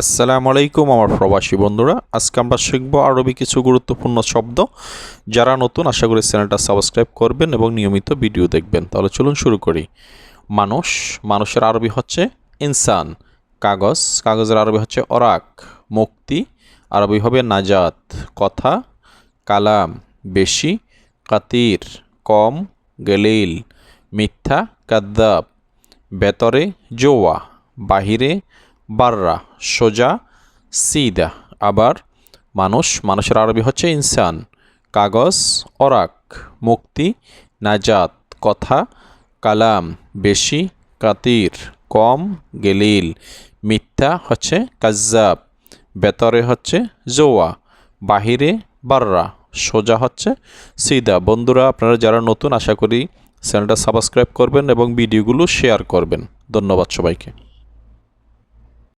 আসসালামু আলাইকুম আমার প্রবাসী বন্ধুরা। আজকে আমরা শিখব আরবি কিছু গুরুত্বপূর্ণ শব্দ। যারা নতুন, আশা করি চ্যানেলটা সাবস্ক্রাইব করবেন এবং নিয়মিত ভিডিও দেখবেন। তাহলে চলুন শুরু করি। মানুষ, মানুষের আরবি হচ্ছে ইনসান, কাগজ, কাগজের আরবি হচ্ছে অরাক, মুক্তি, আরবি হবে নাজাত, কথা, কালাম, বেশি, কাতির, কম, গেলিল, মিথ্যা, কাদ্দাব ভেতরে জোয়া, বাহিরে বাররা, সোজা, সিদা, আবার মানুষ, মানুষের আরবি হচ্ছে ইনসান, কাগজ, অরাক, মুক্তি, নাজাত, কথা, কালাম, বেশি, কাতির, কম, গেলিল, মিথ্যা হচ্ছে কাজ্জাব ভেতরে হচ্ছে জোয়া, বাহিরে বাররা, সোজা হচ্ছে সিদা। বন্ধুরা, আপনারা যারা নতুন, আশা করি চ্যানেলটা সাবস্ক্রাইব করবেন এবং ভিডিওগুলো শেয়ার করবেন। ধন্যবাদ সবাইকে।